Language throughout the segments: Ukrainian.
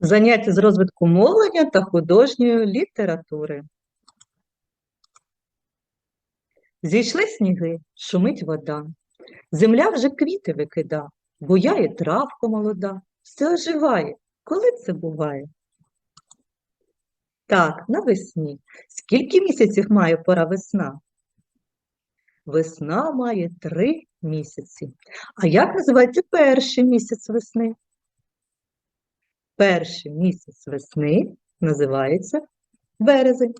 Заняття з розвитку мовлення та художньої літератури. Зійшли сніги, шумить вода. Земля вже квіти викида, буяє травка молода, все оживає. Коли це буває? Так, навесні. Скільки місяців має пора весна? Весна має три місяці. А як називається перший місяць весни? Перший місяць весни називається березень.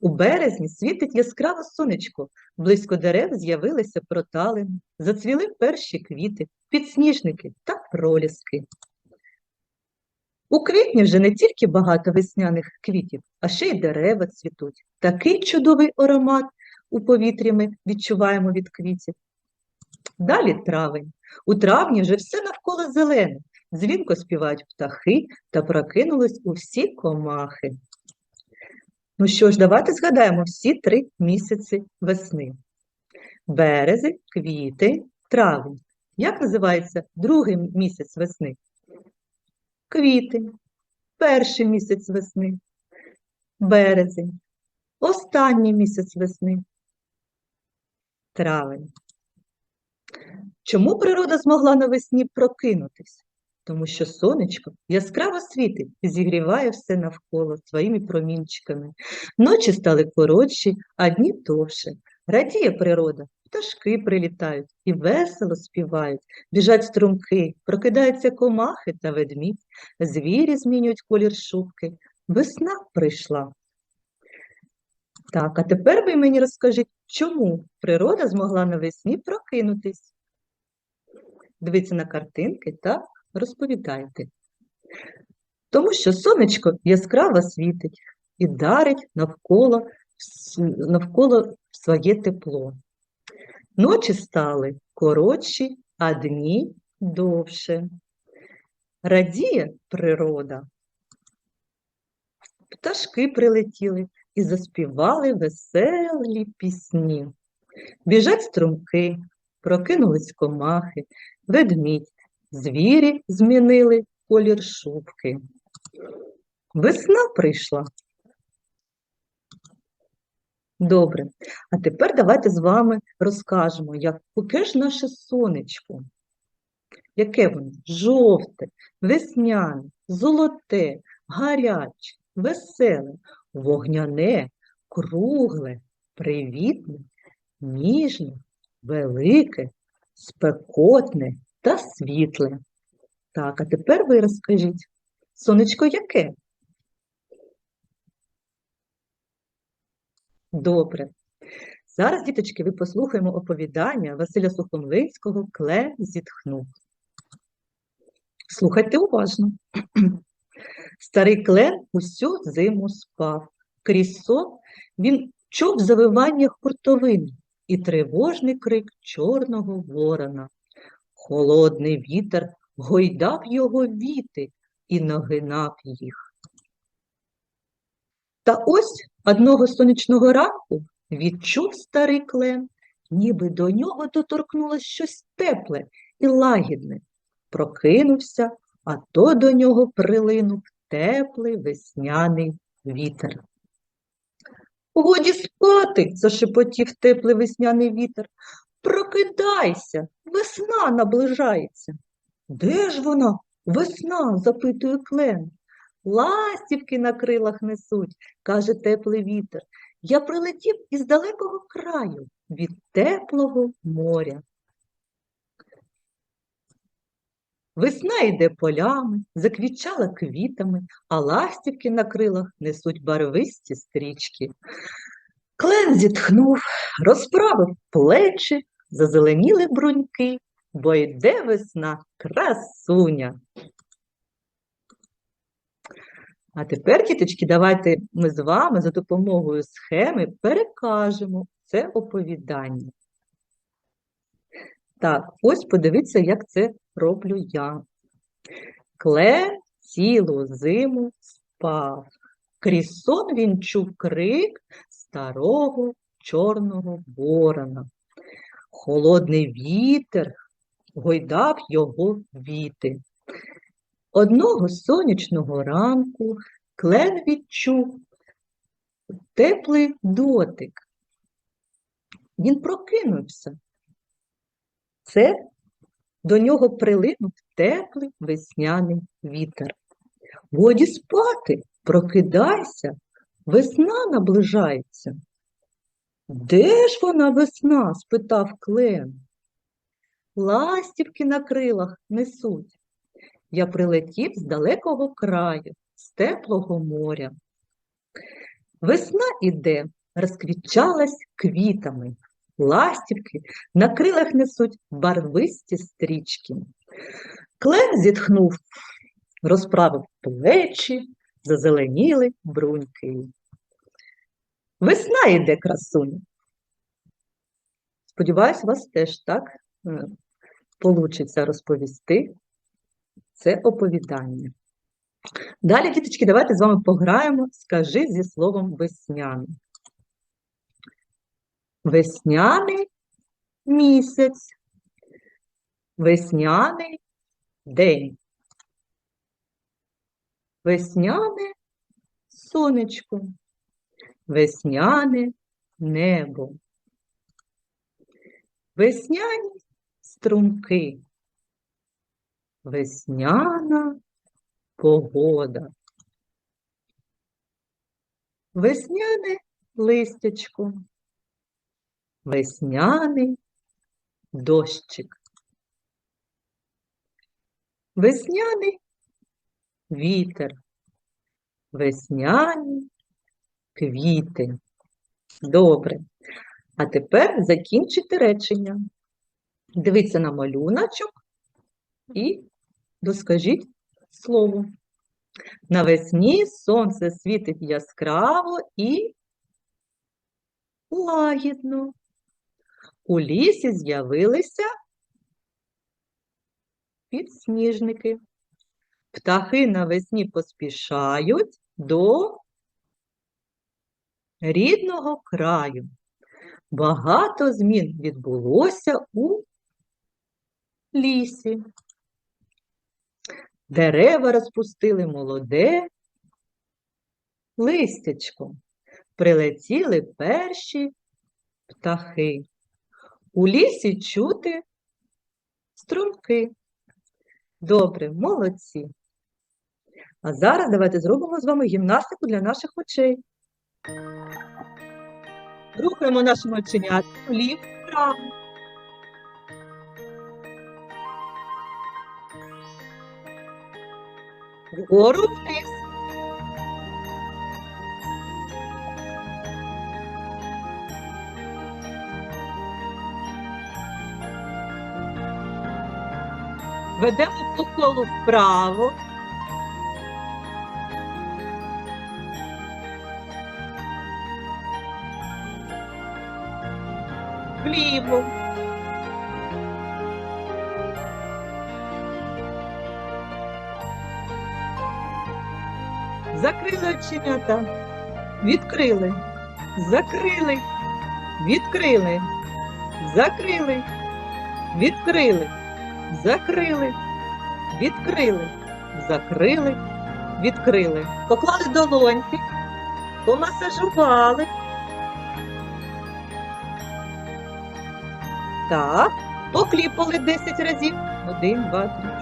У березні світить яскраве сонечко, близько дерев з'явилися проталини, зацвіли перші квіти, підсніжники та проліски. У квітні вже не тільки багато весняних квітів, а ще й дерева цвітуть. Такий чудовий аромат у повітрі ми відчуваємо від квітів. Далі травень. У травні вже все навколо зелене, дзвінко співають птахи та прокинулись усі комахи. Ну що ж, давайте згадаємо всі три місяці весни. Березень, квітень, травень. Як називається другий місяць весни? Квітень. Перший місяць весни. Березень. Останній місяць весни. Травень. Чому природа змогла навесні прокинутись? Тому що сонечко яскраво світить і зігріває все навколо своїми промінчиками. Ночі стали коротші, а дні довше. Радіє природа, пташки прилітають і весело співають, біжать струмки, прокидаються комахи та ведмідь, звірі змінюють колір шубки. Весна прийшла. Так, а тепер ви мені розкажіть, чому природа змогла навесні прокинутись? Дивіться на картинки та розповідайте. Тому що сонечко яскраво світить і дарить навколо, навколо своє тепло. Ночі стали коротші, а дні довше. Радіє природа. Пташки прилетіли і заспівали веселі пісні. Біжать струмки, прокинулись комахи, ведмідь, звірі змінили колір шубки. Весна прийшла. Добре. А тепер давайте з вами розкажемо, яке ж наше сонечко. Яке воно? Жовте, весняне, золоте, гаряче, веселе, вогняне, кругле, привітне, ніжне, велике, спекотне та світле. Так, а тепер ви розкажіть, сонечко яке? Добре. Зараз, діточки, ви послухаємо оповідання Василя Сухомлинського «Клен зітхнув». Слухайте уважно. Старий клен усю зиму спав. Крізь сон він чув завивання хуртовини і тривожний крик чорного ворона. Холодний вітер гойдав його віти і нагинав їх. Та ось одного сонячного ранку відчув старий клен, ніби до нього доторкнулось щось тепле і лагідне. Прокинувся, а то до нього прилинув теплий весняний вітер. Годі спати, зашепотів теплий весняний вітер. Прокидайся, весна наближається. Де ж вона, весна? запитує клен. Ластівки на крилах несуть, каже теплий вітер. Я прилетів із далекого краю, від теплого моря. Весна йде полями, заквітчала квітами, а ластівки на крилах несуть барвисті стрічки. Клен зітхнув, розправив плечі, зазеленіли бруньки, бо йде весна красуня. А тепер, діточки, давайте ми з вами за допомогою схеми перекажемо це оповідання. Так, ось подивіться, як це роблю я. Клен цілу зиму спав. Крізь сон він чув крик старого чорного ворона. Холодний вітер гойдав його віти. Одного сонячного ранку Клен відчув теплий дотик. Він прокинувся. Це до нього прилинув теплий весняний вітер. Годі спати, прокидайся, весна наближається. Де ж вона весна? спитав Клен. Ластівки на крилах несуть. Я прилетів з далекого краю, з теплого моря. Весна іде, розквітчалась квітами. Ластівки на крилах несуть барвисті стрічки. Клен зітхнув, розправив плечі, зазеленіли бруньки. Весна йде, красуня. Сподіваюсь, у вас теж так е, получиться розповісти це оповідання. Далі, діточки, давайте з вами пограємо «Скажи зі словом весняний». Весняний місяць, весняний день, весняне сонечко, весняне небо, весняні струмки, весняна погода, весняне листячко, весняний дощик, весняний вітер, весняні квіти. Добре. А тепер закінчити речення. Дивіться на малюночок і доскажіть слово. Навесні сонце світить яскраво і лагідно. У лісі з'явилися підсніжники. Птахи навесні поспішають до рідного краю. Багато змін відбулося у лісі. Дерева розпустили молоде листячко. Прилетіли перші птахи. У лісі чути струмки. Добре, молодці. А зараз давайте зробимо з вами гімнастику для наших очей. Рухаємо нашим оченят вліво вправо. Вгору вниз. Ведемо по колу вправо. Закрили оченята. Відкрили. Закрили. Відкрили. Закрили. Відкрили. Закрили. Відкрили. Закрили. Відкрили. Поклали долоньки. Помасажували. Так. Покліпали 10 разів. Один, два, три.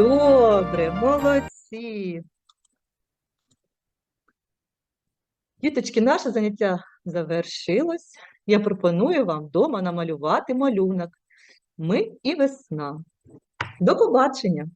Добре, молодці. Діточки, наше заняття завершилось. Я пропоную вам вдома намалювати малюнок. Ми і весна. До побачення!